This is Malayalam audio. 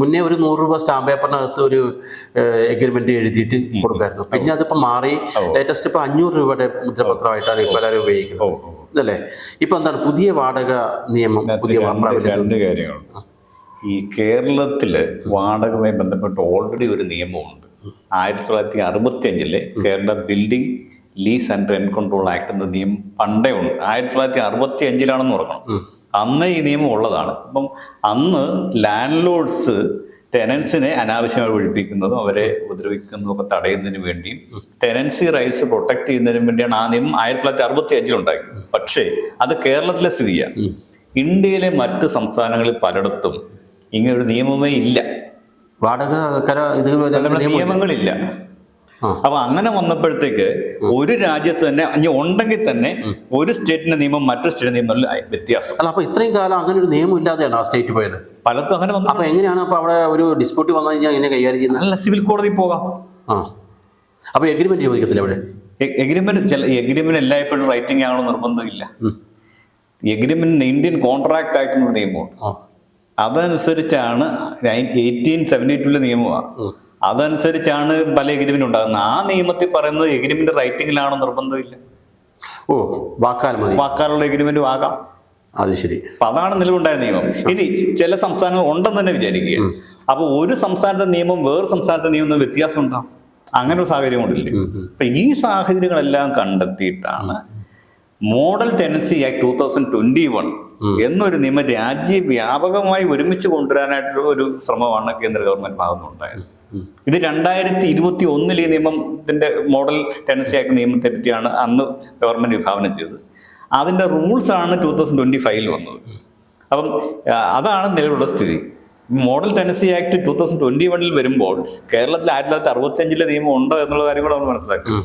മുന്നേ ഒരു നൂറ് രൂപ സ്റ്റാമ്പ് പേപ്പറിനകത്ത് ഒരു എഗ്രിമെന്റ് എഴുതിയിട്ട് കൊടുക്കായിരുന്നു. പിന്നെ അതിപ്പോ മാറി ലേറ്റസ്റ്റ് ഇപ്പൊ അഞ്ഞൂറ് രൂപയുടെ മുദ്രപത്രമായിട്ടാണ് ഇപ്പൊ എല്ലാവരും ഉപയോഗിക്കുന്നത്. അല്ലേ? ഇപ്പൊ എന്താണ് പുതിയ വാടക നിയമം പുതിയ രണ്ട് കാര്യങ്ങളുണ്ട് ഈ കേരളത്തിൽ വാടകമായി ബന്ധപ്പെട്ട് ഓൾറെഡി ഒരു നിയമമുണ്ട്. ആയിരത്തി തൊള്ളായിരത്തി അറുപത്തി അഞ്ചിലെ Kerala building lease and rent control act എന്ന നിയമം പണ്ടേ ഉണ്ട്. ആയിരത്തി തൊള്ളായിരത്തി അറുപത്തി അഞ്ചിലാണെന്ന് ഓർക്കണം അന്ന് ഈ നിയമം ഉള്ളതാണ്. അപ്പം അന്ന് ലാൻഡ് ലോഡ്സ് ടെനൻസിനെ അനാവശ്യമായി ഒഴിപ്പിക്കുന്നതും അവരെ ഉപദ്രവിക്കുന്നതും ഒക്കെ തടയുന്നതിന് വേണ്ടിയും ടെനൻസി റൈറ്റ്സ് പ്രൊട്ടക്ട് ചെയ്യുന്നതിന് വേണ്ടിയാണ് ആ നിയമം ആയിരത്തി തൊള്ളായിരത്തി അറുപത്തി അഞ്ചിലുണ്ടായി പക്ഷേ അത് കേരളത്തിലെ സ്ഥിതിയാണ് ഇന്ത്യയിലെ മറ്റ് സംസ്ഥാനങ്ങളിൽ പലയിടത്തും ഇങ്ങനൊരു നിയമമേ ഇല്ല. വാടക നിയമങ്ങളില്ല. അപ്പൊ അങ്ങനെ വന്നപ്പോഴത്തേക്ക് ഒരു രാജ്യത്ത് തന്നെ ഇനി ഉണ്ടെങ്കിൽ തന്നെ ഒരു സ്റ്റേറ്റിന്റെ നിയമം മറ്റൊരു സ്റ്റേറ്റിന്റെ നിയമം തമ്മിൽ വ്യത്യാസം. അല്ല അപ്പൊ ഇത്രയും കാലം അങ്ങനെ ഒരു നിയമം ഇല്ലാതെയാണ് ആ സ്റ്റേറ്റ് പോയത്? പലത്തും അങ്ങനെ വന്നു. അപ്പൊ എങ്ങനെയാണ് അപ്പൊ അവിടെ ഒരു ഡിസ്പ്യൂട്ട് വന്നു കഴിഞ്ഞാൽ എങ്ങനെ കൈകാര്യം ചെയ്യുന്നത്? അല്ല സിവിൽ കോടതി പോകാം. ആ. അപ്പൊ എഗ്രിമെന്റ് ചോദിക്കത്തില്ല അവിടെ? എഗ്രിമെന്റ് ചില എഗ്രിമെന്റ് എല്ലായ്പ്പോഴും റൈറ്റിംഗ് ആണോ നിർബന്ധമില്ല. ഉം. എഗ്രിമെന്റ് ഇന്ത്യൻ കോൺട്രാക്ട് ആക്ട് എന്നൊരു നിയമമുണ്ട്. അതനുസരിച്ചാണ് എയ്റ്റീൻ സെവന്റി ടുവിലെ നിയമമാണ്. അതനുസരിച്ചാണ് പല എഗ്രിമെന്റ് ഉണ്ടാകുന്നത്. ആ നിയമത്തിൽ പറയുന്നത് എഗ്രിമെന്റ് റൈറ്റിംഗിലാണോ നിർബന്ധമില്ല. ഓ വാക്കാൽ മതി. വാക്കാലുള്ള എഗ്രിമെന്റ് ആകാം. അത് ശരി. അപ്പൊ അതാണ് നിലവിലുണ്ടായ നിയമം. ഇനി ചില സംസ്ഥാനങ്ങൾ ഉണ്ടെന്ന് തന്നെ വിചാരിക്കുക. അപ്പൊ ഒരു സംസ്ഥാനത്തെ നിയമം വേറെ സംസ്ഥാനത്തെ നിയമം വ്യത്യാസം ഉണ്ടാവും. അങ്ങനെ ഒരു സാഹചര്യം കൊണ്ടില്ലേ അപ്പൊ ഈ സാഹചര്യങ്ങളെല്ലാം കണ്ടെത്തിയിട്ടാണ് model tenancy act two thousand twenty one എന്നൊരു നിയമം രാജ്യവ്യാപകമായി ഒരുമിച്ച് കൊണ്ടുവരാനായിട്ടുള്ള ഒരു ശ്രമമാണ് കേന്ദ്ര ഗവൺമെന്റ് ഭാഗത്തുനിന്നുണ്ടായത് ഇത് രണ്ടായിരത്തി ഇരുപത്തി ഒന്നിൽ ഈ നിയമത്തിന്റെ മോഡൽ ടെനൻസി ആക്ട് നിയമത്തെ പറ്റിയാണ് അന്ന് ഗവൺമെന്റ് വിഭാവനം ചെയ്തത്. അതിന്റെ റൂൾസ് ആണ് ടൂ തൗസൻഡ് ട്വന്റി ഫൈവിൽ വന്നത്. അപ്പം അതാണ് നിലവിലുള്ള സ്ഥിതി. Model tenancy act two thousand twenty വണ്ണിൽ വരുമ്പോൾ കേരളത്തിൽ ആയിരത്തി തൊള്ളായിരത്തി അറുപത്തി അഞ്ചിലെ നിയമം ഉണ്ടോ എന്നുള്ള കാര്യം കൂടെ നമ്മൾ മനസ്സിലാക്കി